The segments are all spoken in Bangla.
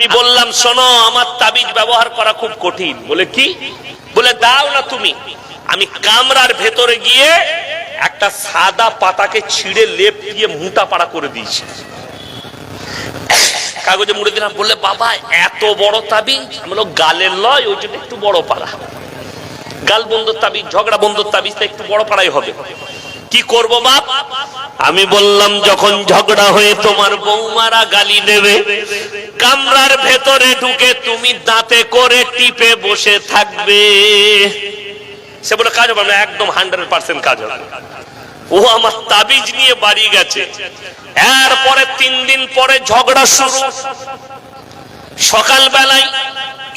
আমি বললাম, শোনো, আমার তাবিজ ব্যবহার করা খুব কঠিন। বলে, কি? বলে, দাও না তুমি। আমি কামরার ভেতরে গিয়ে একটা সাদা পাতাকে ছিঁড়ে লেপ দিয়ে মুটা পাড়া করে দিয়েছি। কাগজে মুড়ে দিলাম। বললে, বাবা, এত বড় তাবিজ? আমি গালের লয়, ওই জন্য একটু বড় পাড়া। গাল বন্ধুর তাবিজ, ঝগড়া বন্ধুর তাবিজটা একটু বড় পাড়াই হবে। কি করব, বাপ? আমি বললাম, যখন ঝগড়া হয়ে তোমার বৌমারা গালি দেবে, কামরার ভেতরে ঢুকে তুমি দাঁতে করে টিপে বসে থাকবে। সে বলে, কাজ হবে একদম হান্ড্রেড পার্সেন্ট কাজ হবে। ও আমার তাবিজ নিয়ে বাড়ি গেছে। এরপরে তিন দিন পরে ঝগড়া শুরু। সকালবেলায়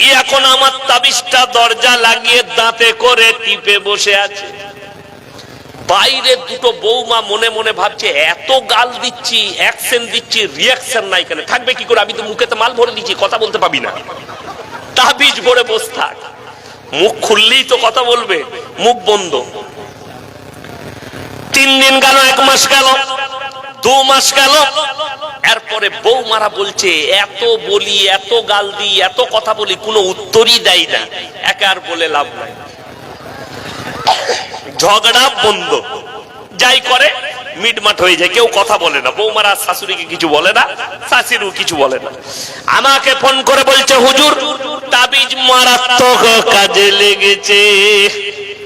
ই এখন আমার তাবিজটা দরজা লাগিয়ে দাঁতে করে টিপে বসে আছে। বাইরে দুটো বৌমা মনে মনে ভাবছে, এত গাল দিচ্ছি অ্যাকশন দিচ্ছি রিয়াকশন নাই কেন? থাকবে কি করে? আমি তো মুখেতে মাল ভরে দিচ্ছি কথা বলতে পাবি না। তাবিজ ভরে বস থাক। মুখ খুললেই তো কথা বলবে, মুখ বন্ধ। তিন দিন গেল, এক মাস গেল, দু মাস গেল, এরপরে বৌমারা বলছে, এত বলি, এত গাল দিই, এত কথা বলি, কোনো উত্তরই দেয় না। একে আর বলে লাভ নাই। ঝগড়া বন্ধ। যাই করে, মিটমাট হয়ে যায়, কেউ কথা বলে না। বৌমারা শাশুড়িকে কিছু বলে না, শাশুড়িও কিছু বলে না। আমাকে ফোন করে বলছে, হুজুর, তাবিজ মারাত্মক কাজে লেগেছে।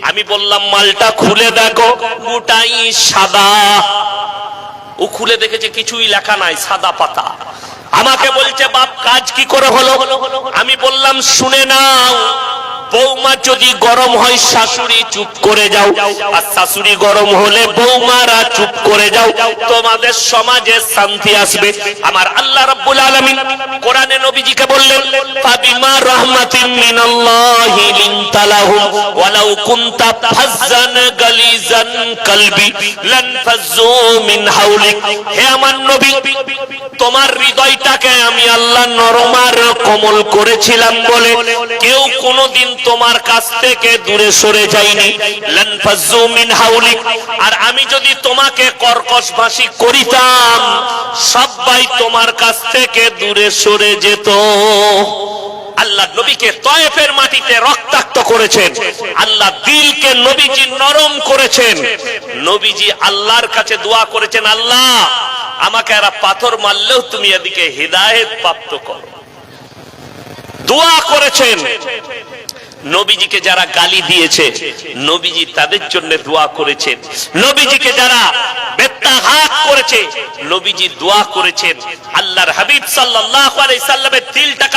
আমি বললাম, মালটা খুলে দেখো, গোটাই সাদা। ও খুলে দেখেছে, কিছুই লেখা নাই, সাদা পাতা। আমাকে বলছে, বাপ, কাজ কি করে হলো? আমি বললাম, শুনে নাও। বৌমা যদি গরম হয়, শাশুড়ি চুপ করে যাও। আর শাশুড়ি গরম হলে বৌমারা চুপ করে যাও। তোমাদের সমাজে শান্তি আসবে। আমার আল্লাহ রাব্বুল আলামিন কোরআনে নবীজিকে বললেন, ফাবিমা রাহমাতিন মিনাল্লাহি লিনতা লাহুম ওয়ালাউ কুনতা ফাজ্জান গালিজান কলবি লান ফাজ্জু মিন হাওলিক। হে আমার নবী তোমার হৃদয়টাকে আমি আল্লাহ নরম আর কোমল করেছিলাম বলে কেউ কোনোদিন তোমার কাছ থেকে দূরে সরে যায়নি। আর আমি যদি তোমাকে কর্কশ ভাষী করিতাম, সবাই তোমার কাছ থেকে দূরে সরে যেত। আল্লাহ নবীকে তয়েফের মাটিতে রক্তাক্ত করেছেন। আল্লাহ দিলকে নবীজি নরম করেছেন। নবীজি আল্লাহর কাছে দোয়া করেছেন, আল্লাহ আমাকে এরা পাথর মারলেও তুমি এদিকে হৃদায়ত প্রাপ্ত করো। দোয়া করেছেন। নবীজিকে যারা গালি দিয়েছে, নবীজি তাদের জন্য দোয়া করেছেন। নবীজিকে যারা করেছে, নবীজি দোয়া করেছেন। আল্লাহর হাবিব সাল্লামের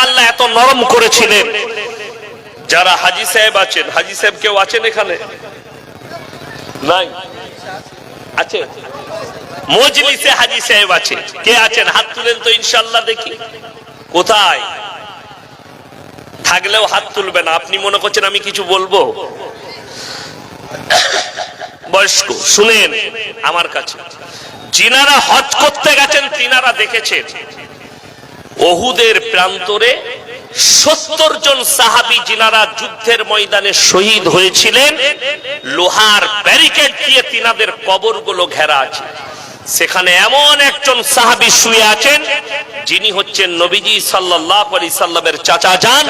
আল্লাহ এত নরম করেছিলেন। যারা হাজি সাহেব আছেন, হাজি সাহেব কেউ আছেন এখানে? নাই? আছে? মজলিসে হাজি সাহেব আছে। কে আছেন? হাত তুলেন তো ইনশাআল্লাহ দেখি। কোথায়? থাকলেও হাত তুলবে না আপনি মনে করছেন আমি কিছু বলব? বয়স্ক, শুনেন আমার কাছে। যিনারা হজ করতে গেছেন, তিনারা দেখেছেন। ওহুদের প্রান্তরে সত্তর জন সাহাবি যিনারা যুদ্ধের ময়দানে শহীদ হয়েছিলেন, লোহার ব্যারিকেড দিয়ে তিনাদের কবরগুলো ঘেরা আছে। সেখানে এমন একজন সাহাবি শুয়ে আছেন, যিনি হচ্ছেন নবীজি সাল্লাল্লাহু আলাইহি সাল্লামের চাচা যান,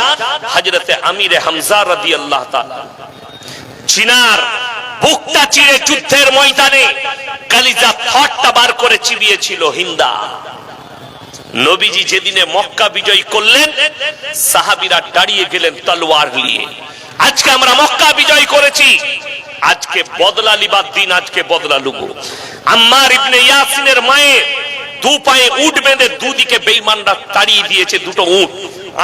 হযরতে আমিরে হামজা রাদিয়াল্লাহু তাআলা। চিনার বুকটা চিরে যুদ্ধের ময়দানে কালিজা থটটা বার করে চিবিয়েছিল হিন্দা। নবীজি যেদিনে মক্কা বিজয় করলেন, সাহাবিরা দাঁড়িয়ে গেলেন তলোয়ার নিয়ে। আজকে আমরা মক্কা বিজয় করেছি। আজকে বদলা লিবার দিন আজকে বদলা লুবো আম্মার ইবনে ইয়াসিনের মায়ে দু পায়ে উঠ বেঁধে দুদিকে বেইমানরা তাড়িয়ে দিয়েছে দুটো উট।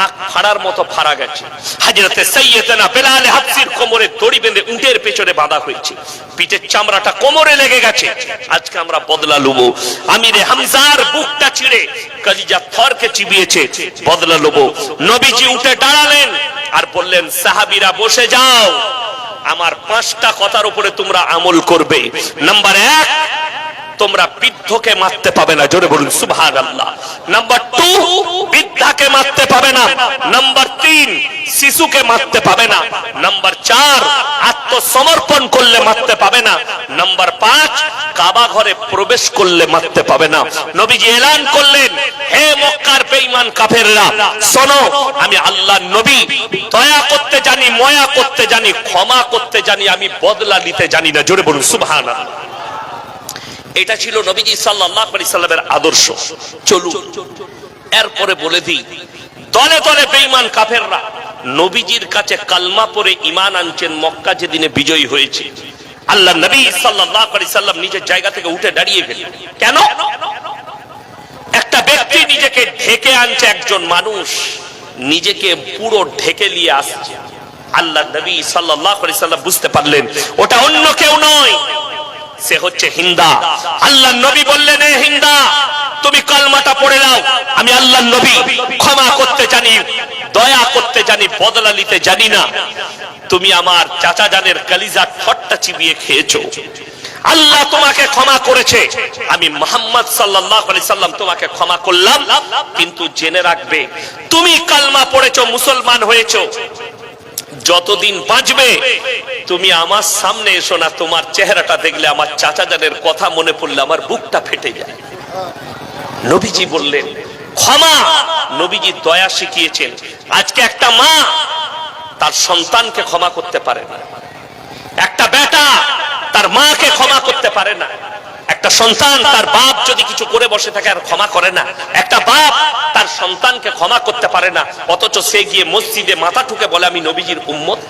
আখ ফাড়ার মতো ফাড়া গেছে। হাজরতে সৈয়দনা বেলাল হাফসির কোমরে দড়ি বেঁধে উটের পেছনে বাঁধা হয়েছে। পিঠের চামড়াটা কোমরে লেগে গেছে। আজকে আমরা বদলা লুবো। আমিরে হামজার বুকটা ছিঁড়ে থরকে চিবিয়েছে। বদলা লুবো। নবীজি উঠে দাঁড়ালেন আর বললেন, সাহাবীরা বসে যাও। আমার পাঁচটা কথার উপরে তোমরা আমল করবে। নাম্বার এক তোমরা বৃদ্ধকে মারতে পাবে না। জোরে বলুন সুবহান আল্লাহ নাম্বার টু বৃদ্ধাকে মারতে পাবে না। নাম্বার তিন, শিশুকে মারতে পাবে না। নাম্বার চার, আত্মসমর্পণ করলে মারতে পাবে না। নাম্বার পাঁচ কাবা ঘরে প্রবেশ করলে মারতে পাবে না। নবীজি এলান করলেন, হে মক্কার বেঈমান কাফেররা, শোনো, আমি আল্লাহ নবী। দয়া করতে জানি, ময়া করতে জানি, ক্ষমা করতে জানি, আমি বদলা নিতে জানি না। জোরে বলুন, সুবহানাল্লাহ। এটা ছিল নবীজি আলাইহি সাল্লামের আদর্শ। চলুন, এরপরে বলে দিই, দলে দলে বেঈমান কাফেররা নবীজির কাছে কালমা পরে ঈমান আনছেন মক্কা যেদিনে বিজয়ী হয়েছে। আল্লাহ নবী সাল্লাম নিজের জায়গা থেকে উঠে দাঁড়িয়ে গেলেন কেন? একটা ব্যক্তি নিজেকে ঢেকে আনছে একজন মানুষ, নিজেকে পুরো ঢেকে নিয়ে আসছে। আল্লাহ নবী সাল্লাম বুঝতে পারলেন, ওটা অন্য কেউ নয়। সে হচ্ছে হিন্দা। আল্লাহ নবী বললেন হিন্দা, তুমি কলমাটা পড়ে নাও। আমি আল্লাহ নবী, ক্ষমা করতে জানি, দয়া করতে জানি, বদলা নিতে জানি না। তুমি আমার চাচা জানের কালিজা ঠট্টা চিবিয়ে খেয়েছো। আল্লাহ তোমাকে ক্ষমা করেছে। আমি মোহাম্মদ আলাইহি সাল্লাম তোমাকে ক্ষমা করলাম। কিন্তু জেনে রাখবে, তুমি কালমা পড়েছো, মুসলমান হয়েছো। যতদিন বাঁচবে, তুমি আমার সামনে এসো না, তোমার চেহারাটা দেখলে আমার চাচা জানের কথা মনে পড়লে আমার বুকটা ফেটে যায়। নবীজি বললেন, ক্ষমা! নবীজি দয়া শিখিয়েছেন, আজকে একটা মা তার সন্তানকে ক্ষমা করতে পারে না। একটা বেটা তার মাকে ক্ষমা করতে পারে না। একটা সন্তান তার বাপ যদি কিছু করে বসে থাকে আর ক্ষমা করে না, একটা বাপ তার সন্তানকে ক্ষমা করতে পারে না, অথচ সে গিয়ে মসজিদে মাথা ঠুকে বলে, আমি নবীজির উম্মত।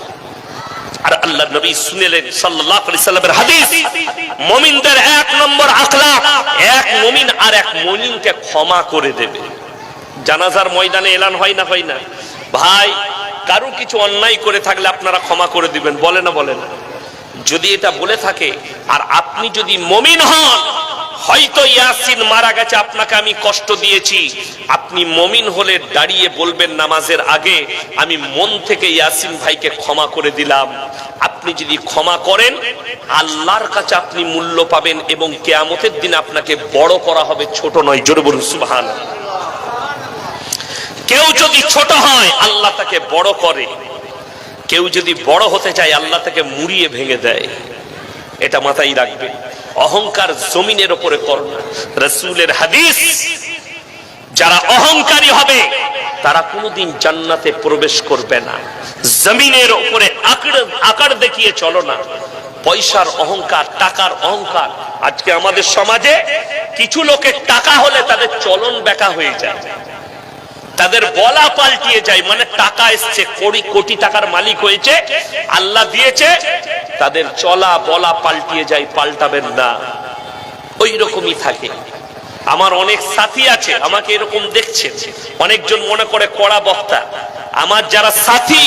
আর আল্লাহ নবী শুনেলেন সাল্লাল্লাহু আলাইহি সাল্লামের হাদিস, মুমিনদের এক নম্বর আখলাক, এক মুমিন আর এক মুমিনকে ক্ষমা করে দেবে। জানাজার ময়দানে এলান হয় না হয় না? ভাই, কারও কিছু অন্যায় করে থাকলে আপনারা ক্ষমা করে দিবেন, বলে না বলে না। যদি এটা বলে থাকে, আর আপনি যদি মমিন হন, হয়তো ইয়াসিন মারা গেছে, আপনাকে আমি কষ্ট দিয়েছি। আপনি মমিন হলে দাঁড়িয়ে বলবেন নামাজের আগে, আমি মন থেকে ইয়াসিন ভাইকে ক্ষমা করে দিলাম। আপনি যদি ক্ষমা করেন, আল্লাহর কাছে আপনি মূল্য পাবেন এবং কেয়ামতের দিন আপনাকে বড় করা হবে, ছোট নয়। জোরে বলুন সুবহান কেউ যদি ছোট হয়, আল্লাহ তাকে বড় করে। কেউ যদি বড় হতে চায়, আল্লাহ তাকে মুড়িয়ে ভেঙে দেয়। এটা মাথায় রাখবে। অহংকার জমিনের ওপরে রসুলের হাদিস, যারা অহংকারী হবে, তারা কোনোদিন জান্নাতে প্রবেশ করবে না। জমিনের ওপরে আকার দেখিয়ে চলো না। পয়সার অহংকার, টাকার অহংকার। আজকে আমাদের সমাজে কিছু লোকের টাকা হলে তাদের চলন বেকা হয়ে যায়। তাদের বলা পাল্টিয়ে যায় মানে টাকা এসছে কোটি কোটি টাকার মালিক হয়েছে, আল্লাহ দিয়েছে, তাদের চলা বলা পাল্টিয়ে যায়, পাল্টাবেন না। ওই রকমই থাকে। আমার অনেক সাথী আছে, আমাকে এরকম দেখছে। অনেকজন মনে করে কড়া বক্তা। আমার যারা সাথী,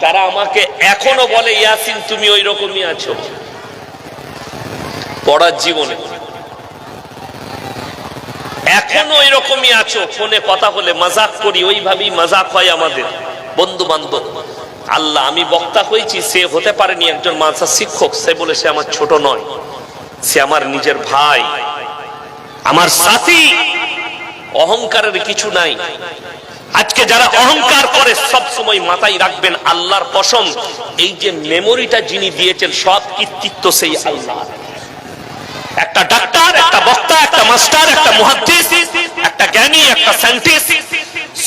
তারা আমাকে এখনও বলে, ইয়াসিন, তুমি ওই রকমই আছো। পড়ার জীবনে। এখনও এরকমই আছো, ফোনে কথা বলে মজাক করি, ওইভাবেই মজাক হয় আমাদের। বন্ধু বান্ধব আল্লাহ, আমি বক্তা হয়েছি, সে হতে পারেনি একজন মানসা শিক্ষক, সে বলে সে আমার ছোট নয়, সে আমার নিজের ভাই, আমার সাথী। অহংকারের কিছু নাই। আজকে যারা অহংকার করে, সব সময় মাথায় রাখবেন আল্লাহর কসম, এই যে মেমোরিটা যিনি দিয়েছেন, সব কৃতিত্ব সেই আল্লাহ একটা ডাক্তার বক্তা, একটা মাস্টার, একটা মুহাদ্দিস, একটা জ্ঞানী, একটা সায়েন্টিস্ট,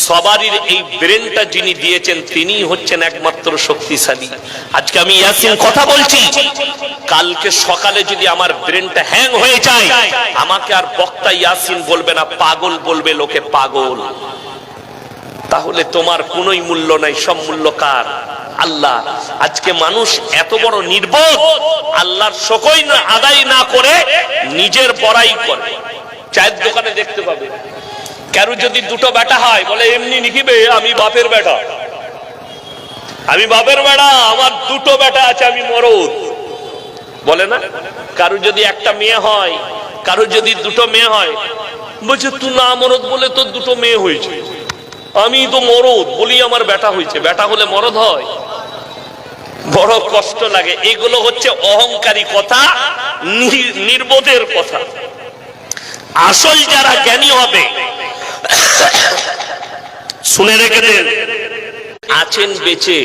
সবারই এই ব্রেনটা যিনি দিয়েছেন তিনি হচ্ছেন একমাত্র শক্তিশালী। আজকে আমি ইয়াসিন কথা বলছি, কালকে সকালে যদি আমার ব্রেনটা হ্যাং হয়ে যায়, আমাকে আর বক্তা ইয়াসিন বলবে না, পাগল বলবে লোকে পাগল। তাহলে তোমার কোনোই মূল্য নাই, সব মূল্য কার? আল্লাহ। আজকে মানুষ এত বড় নির্বোধ, আল্লাহর সকই আদায় না করে নিজের বড়াই করে। চায়ের দোকানে দেখতে পাবে। কারও যদি দুটো বেটা হয়, বলে এমনি নিখিবে, আমি বাপের বেটা আমি বাপের বেটা আমার দুটো বেটা আছে, আমি মরদ। বলে না? কারও যদি একটা মেয়ে হয়, কারও যদি দুটো মেয়ে হয়, বলছে, তুই না মরদ বলে তোর দুটো মেয়ে হয়েছে। আমি তো মরদ বলি আমার বেটা হয়েছে। বেটা হলে মরদ হয়? বড় কষ্ট লাগে। এগুলো হচ্ছে অহংকারী কথা নির্বোধের কথা। আসল যারা জ্ঞানী হবে, শুনে রেখে দেন। আছেন বেঁচে।